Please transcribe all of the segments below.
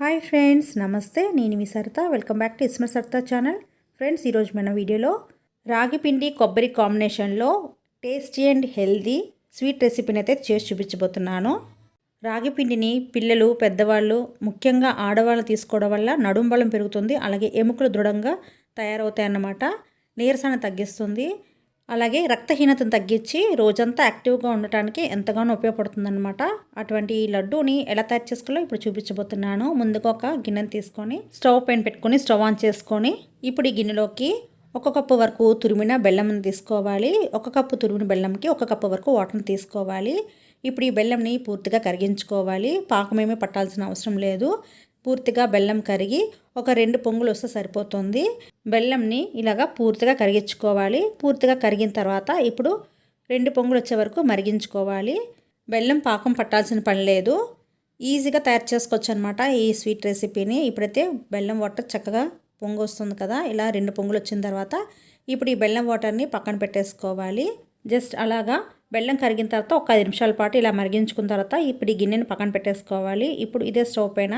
Hi friends నమస్తే. నేను మీ Saritha. Welcome back to iSmart Saritha channel. Friends ఈరోజు మన వీడియోలో రాగి పిండి కొబ్బరి కాంబినేషన్లో టేస్టీ అండ్ హెల్దీ స్వీట్ రెసిపీని అయితే చేసి చూపించబోతున్నాను. రాగి పిండిని పిల్లలు పెద్దవాళ్ళు ముఖ్యంగా ఆడవాళ్ళు తీసుకోవడం వల్ల నడుం బలం పెరుగుతుంది అలాగే ఎముకలు దృఢంగా తయారవుతాయి అన్నమాట నీరసాన్ని తగ్గిస్తుంది. అలాగే రక్తహీనతను తగ్గించి రోజంతా యాక్టివ్గా ఉండటానికి ఎంతగానో ఉపయోగపడుతుందన్నమాట. అటువంటి ఈ లడ్డూని ఎలా తయారు చేసుకోవాలో ఇప్పుడు చూపించబోతున్నాను. ముందుగా ఒక గిన్నెను తీసుకొని స్టవ్ పైన పెట్టుకొని స్టవ్ ఆన్ చేసుకొని ఇప్పుడు ఈ గిన్నెలోకి ఒక కప్పు వరకు తురిమిన బెల్లం తీసుకోవాలి. ఒక కప్పు తురిమిన బెల్లంకి ఒక కప్పు వరకు వాటర్ని తీసుకోవాలి. ఇప్పుడు ఈ బెల్లంని పూర్తిగా కరిగించుకోవాలి. పాకమేమీ పట్టాల్సిన అవసరం లేదు. పూర్తిగా బెల్లం కరిగి ఒక రెండు పొంగులు వస్తే సరిపోతుంది. బెల్లంని ఇలాగా పూర్తిగా కరిగించుకోవాలి. పూర్తిగా కరిగిన తర్వాత ఇప్పుడు రెండు పొంగులు వచ్చే వరకు మరిగించుకోవాలి. బెల్లం పాకం పట్టాల్సిన పని లేదు. ఈజీగా తయారు చేసుకోవచ్చు అనమాట ఈ స్వీట్ రెసిపీని. ఇప్పుడైతే బెల్లం వాటర్ చక్కగా పొంగు వస్తుంది కదా ఇలా రెండు పొంగులు వచ్చిన తర్వాత ఇప్పుడు ఈ బెల్లం వాటర్ని పక్కన పెట్టేసుకోవాలి. జస్ట్ అలాగా బెల్లం కరిగిన తర్వాత ఒక ఐదు నిమిషాల పాటు ఇలా మరిగించుకున్న తర్వాత ఇప్పుడు ఈ గిన్నెని పక్కన పెట్టేసుకోవాలి. ఇప్పుడు ఇదే స్టవ్ పైన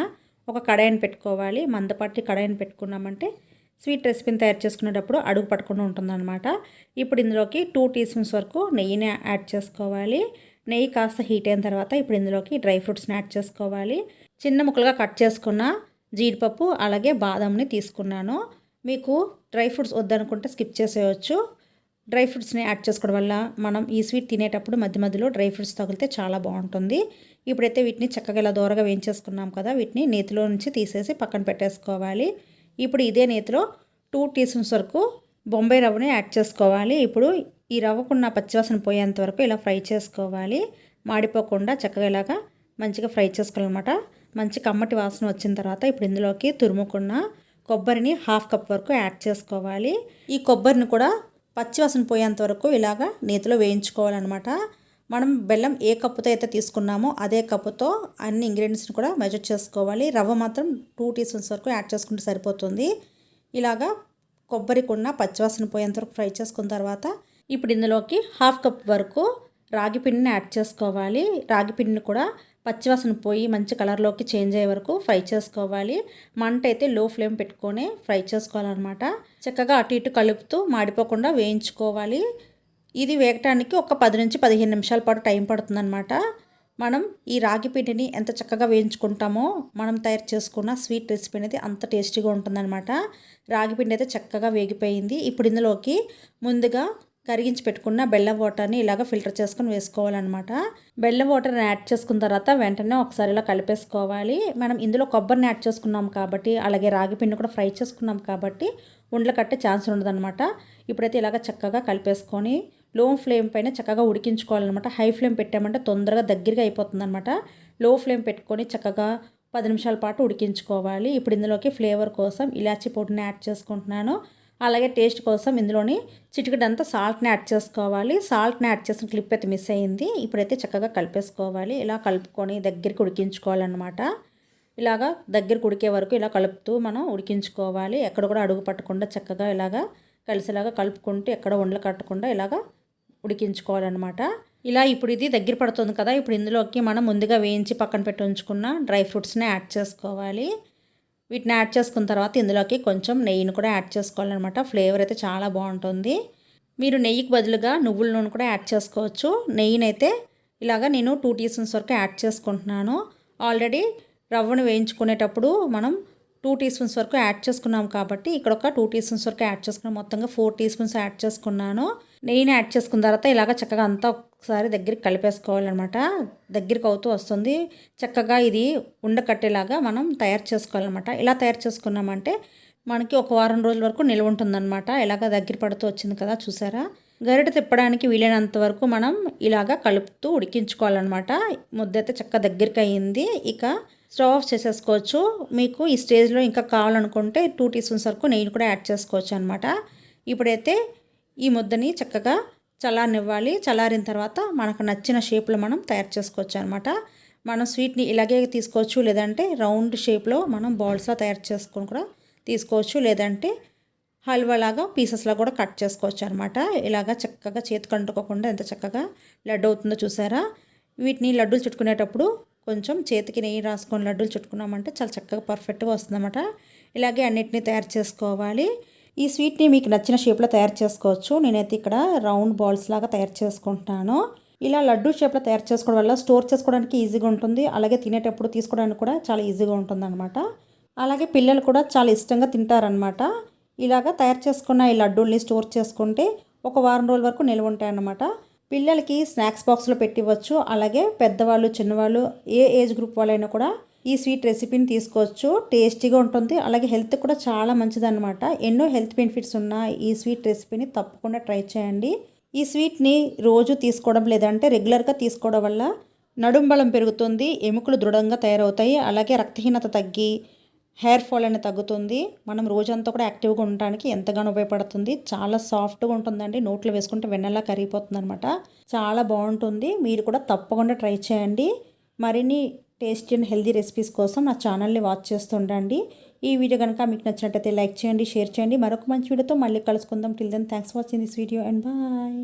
ఒక కడాయిని పెట్టుకోవాలి. మందపాటి కడాయిని పెట్టుకున్నామంటే స్వీట్ రెసిపీని తయారు చేసుకునేటప్పుడు అడుగు పట్టకుండా ఉంటుందన్నమాట. ఇప్పుడు ఇందులోకి టూ టీ స్పూన్స్ వరకు నెయ్యిని యాడ్ చేసుకోవాలి. నెయ్యి కాస్త హీట్ అయిన తర్వాత ఇప్పుడు ఇందులోకి డ్రై ఫ్రూట్స్ని యాడ్ చేసుకోవాలి. చిన్న ముక్కలుగా కట్ చేసుకున్న జీడిపప్పు అలాగే బాదంని తీసుకున్నాను. మీకు డ్రై ఫ్రూట్స్ వద్దనుకుంటే స్కిప్ చేసేయచ్చు. డ్రై ఫ్రూట్స్ని యాడ్ చేసుకోవడం వల్ల మనం ఈ స్వీట్ తినేటప్పుడు మధ్య మధ్యలో డ్రై ఫ్రూట్స్ తగిలితే చాలా బాగుంటుంది. ఇప్పుడైతే వీటిని చక్కగా ఇలా దూరగా వేయించేసుకున్నాం కదా వీటిని నేతిలో నుంచి తీసేసి పక్కన పెట్టేసుకోవాలి. ఇప్పుడు ఇదే నేతిలో టూ టీ స్పూన్స్ వరకు బొంబాయి రవ్వని యాడ్ చేసుకోవాలి. ఇప్పుడు ఈ రవ్వకున్న పచ్చివాసన పోయేంత వరకు ఇలా ఫ్రై చేసుకోవాలి. మాడిపోకుండా చక్కగా ఇలాగా మంచిగా ఫ్రై చేసుకోవాలన్నమాట. మంచి కమ్మటి వాసన వచ్చిన తర్వాత ఇప్పుడు ఇందులోకి తురుముకున్న కొబ్బరిని హాఫ్ కప్ వరకు యాడ్ చేసుకోవాలి. ఈ కొబ్బరిని కూడా పచ్చివాసన పోయేంత వరకు ఇలాగా నేతిలో వేయించుకోవాలన్నమాట. మనం బెల్లం ఏ కప్పుతో అయితే తీసుకున్నామో అదే కప్పుతో అన్ని ఇంగ్రీడియంట్స్ని కూడా మెజర్ చేసుకోవాలి. రవ్వ మాత్రం టూ టీ స్పూన్స్ వరకు యాడ్ చేసుకుంటే సరిపోతుంది. ఇలాగా కొబ్బరి కొన్న పచ్చివాసన పోయేంత వరకు ఫ్రై చేసుకున్న తర్వాత ఇప్పుడు ఇందులోకి హాఫ్ కప్ వరకు రాగి పిండిని యాడ్ చేసుకోవాలి. రాగి పిండిని కూడా పచ్చివాసన పోయి మంచి కలర్లోకి చేంజ్ అయ్యే వరకు ఫ్రై చేసుకోవాలి. మంట అయితే లో ఫ్లేమ్ పెట్టుకొని ఫ్రై చేసుకోవాలన్నమాట. చక్కగా అటు ఇటు కలుపుతూ మాడిపోకుండా వేయించుకోవాలి. ఇది వేగటానికి ఒక పది నుంచి పదిహేను నిమిషాల పాటు టైం పడుతుందన్నమాట. మనం ఈ రాగి పిండిని ఎంత చక్కగా వేయించుకుంటామో మనం తయారు చేసుకున్న స్వీట్ రెసిపీ అనేది అంత టేస్టీగా ఉంటుందన్నమాట. రాగి పిండి అయితే చక్కగా వేగిపోయింది. ఇప్పుడు ఇందులోకి ముందుగా కరిగించి పెట్టుకున్న బెల్లం వాటర్ని ఇలాగ ఫిల్టర్ చేసుకుని వేసుకోవాలన్నమాట. బెల్లం వాటర్ని యాడ్ చేసుకున్న తర్వాత వెంటనే ఒకసారి ఇలా కలిపేసుకోవాలి. మనం ఇందులో కొబ్బరిని యాడ్ చేసుకున్నాం కాబట్టి అలాగే రాగి పిండి కూడా ఫ్రై చేసుకున్నాం కాబట్టి ఉండలు కట్టే ఛాన్స్ ఉండదన్నమాట. ఇప్పుడైతే ఇలాగ చక్కగా కలిపేసుకొని లో ఫ్లేమ్ పైన చక్కగా ఉడికించుకోవాలన్నమాట. హై ఫ్లేమ్ పెట్టామంటే తొందరగా దగ్గరగా అయిపోతుందన్నమాట. లో ఫ్లేమ్ పెట్టుకొని చక్కగా పది నిమిషాల పాటు ఉడికించుకోవాలి. ఇప్పుడు ఇందులోకి ఫ్లేవర్ కోసం ఇలాచీ పొడిని యాడ్ చేసుకుంటున్నాను. అలాగే టేస్ట్ కోసం ఇందులోని చిటికడంతా సాల్ట్ని యాడ్ చేసుకోవాలి. సాల్ట్ని యాడ్ చేసిన క్లిప్ అయితే మిస్ అయ్యింది. ఇప్పుడైతే చక్కగా కలిపేసుకోవాలి. ఇలా కలుపుకొని దగ్గరికి ఉడికించుకోవాలన్నమాట. ఇలాగా దగ్గర ఉడికే వరకు ఇలా కలుపుతూ మనం ఉడికించుకోవాలి. ఎక్కడ కూడా అడుగు పట్టకుండా చక్కగా ఇలాగా కలిసేలాగా కలుపుకుంటూ ఎక్కడ ఉండలు కట్టకుండా ఇలాగా ఉడికించుకోవాలన్నమాట. ఇలా ఇప్పుడు ఇది దగ్గర పడుతుంది కదా. ఇప్పుడు ఇందులోకి మనం ముందుగా వేయించి పక్కన పెట్టి ఉంచుకున్న డ్రై ఫ్రూట్స్ని యాడ్ చేసుకోవాలి. వీటిని యాడ్ చేసుకున్న తర్వాత ఇందులోకి కొంచెం నెయ్యిని కూడా యాడ్ చేసుకోవాలన్నమాట. ఫ్లేవర్ అయితే చాలా బాగుంటుంది. మీరు నెయ్యికి బదులుగా నువ్వుల నూనె కూడా యాడ్ చేసుకోవచ్చు. నెయ్యిని అయితే ఇలాగా నేను టూ టీ స్పూన్స్ వరకు యాడ్ చేసుకుంటున్నాను. ఆల్రెడీ రవ్వను వేయించుకునేటప్పుడు మనం టూ టీ స్పూన్స్ వరకు యాడ్ చేసుకున్నాం కాబట్టి ఇక్కడ ఒక టూ టీ స్పూన్స్ వరకు యాడ్ చేసుకున్నాం మొత్తంగా ఫోర్ టీ స్పూన్స్ యాడ్ చేసుకున్నాను. నెయ్యిని యాడ్ చేసుకున్న తర్వాత ఇలాగ చక్కగా అంతా ఒకసారి దగ్గరికి కలిపేసుకోవాలన్నమాట. దగ్గరికి అవుతూ వస్తుంది. చక్కగా ఇది ఉండకట్టేలాగా మనం తయారు చేసుకోవాలన్నమాట. ఇలా తయారు చేసుకున్నామంటే మనకి ఒక వారం రోజుల వరకు నిల్వ ఉంటుందన్నమాట. ఇలాగ దగ్గర పడుతూ వచ్చింది కదా చూసారా? గరిట తిప్పడానికి వీలైనంత వరకు మనం ఇలాగ కలుపుతూ ఉడికించుకోవాలన్నమాట. ముద్ద అయితే చక్క దగ్గరికి అయ్యింది ఇక స్టవ్ ఆఫ్ చేసేసుకోవచ్చు. మీకు ఈ స్టేజ్లో ఇంకా కావాలనుకుంటే టూ టీ స్పూన్స్ వరకు నెయ్యిని కూడా యాడ్ చేసుకోవచ్చు అనమాట ఇప్పుడైతే ఈ ముద్దని చక్కగా చల్లారనివ్వాలి. చల్లారిన తర్వాత మనకు నచ్చిన షేప్లో మనం తయారు చేసుకోవచ్చు అనమాట మనం స్వీట్ని ఇలాగే తీసుకోవచ్చు లేదంటే రౌండ్ షేప్లో మనం బాల్స్లో తయారు చేసుకొని కూడా తీసుకోవచ్చు లేదంటే హల్వాలాగా పీసెస్లా కూడా కట్ చేసుకోవచ్చు అనమాట ఇలాగా చక్కగా చేతికి అంటుకోకుండా ఎంత చక్కగా లడ్డు అవుతుందో చూసారా? వీటిని లడ్డూలు చుట్టుకునేటప్పుడు కొంచెం చేతికి నెయ్యి రాసుకొని లడ్డూలు చుట్టుకున్నామంటే చాలా చక్కగా పర్ఫెక్ట్గా వస్తుందన్నమాట. ఇలాగే అన్నిటినీ తయారు చేసుకోవాలి. ఈ స్వీట్ని మీకు నచ్చిన షేప్లో తయారు చేసుకోవచ్చు. నేనైతే ఇక్కడ రౌండ్ బాల్స్ లాగా తయారు చేసుకుంటున్నాను. ఇలా లడ్డు షేప్లో తయారు చేసుకోవడం వల్ల స్టోర్ చేసుకోవడానికి ఈజీగా ఉంటుంది. అలాగే తినేటప్పుడు తీసుకోవడానికి కూడా చాలా ఈజీగా ఉంటుందన్నమాట. అలాగే పిల్లలు కూడా చాలా ఇష్టంగా తింటారనమాట ఇలాగ తయారు చేసుకున్న ఈ లడ్డూల్ని స్టోర్ చేసుకుంటే ఒక వారం రోజుల వరకు నిల్వ ఉంటాయన్నమాట. పిల్లలకి స్నాక్స్ బాక్స్లో పెట్టివ్వచ్చు. అలాగే పెద్దవాళ్ళు చిన్నవాళ్ళు ఏ ఏజ్ గ్రూప్ వాళ్ళైనా కూడా ఈ స్వీట్ రెసిపీని తీసుకోవచ్చు. టేస్టీగా ఉంటుంది. అలాగే హెల్త్ కూడా చాలా మంచిదన్నమాట. ఎన్నో హెల్త్ బెనిఫిట్స్ ఉన్న ఈ స్వీట్ రెసిపీని తప్పకుండా ట్రై చేయండి. ఈ స్వీట్ని రోజు తీసుకోవడం లేదంటే రెగ్యులర్గా తీసుకోవడం వల్ల నడుం బలం పెరుగుతుంది ఎముకలు దృఢంగా తయారవుతాయి అలాగే రక్తహీనత తగ్గి హెయిర్ ఫాల్ అనేది తగ్గుతుంది. మనం రోజంతా కూడా యాక్టివ్గా ఉండడానికి ఎంతగానో ఉపయోగపడుతుంది. చాలా సాఫ్ట్గా ఉంటుందండి. నోట్లో వేసుకుంటే వెన్నెలా కరిగిపోతుంది అనమాట చాలా బాగుంటుంది. మీరు కూడా తప్పకుండా ట్రై చేయండి. మరిన్ని టేస్టీ అండ్ హెల్దీ రెసిపీస్ కోసం నా ఛానల్ని వాచ్ చేస్తుండండి. ఈ వీడియో కనుక మీకు నచ్చినట్టయితే లైక్ చేయండి షేర్ చేయండి. మరొక మంచి వీడియోతో మళ్ళీ కలుసుకుందాం. Till then thanks for watching this video and bye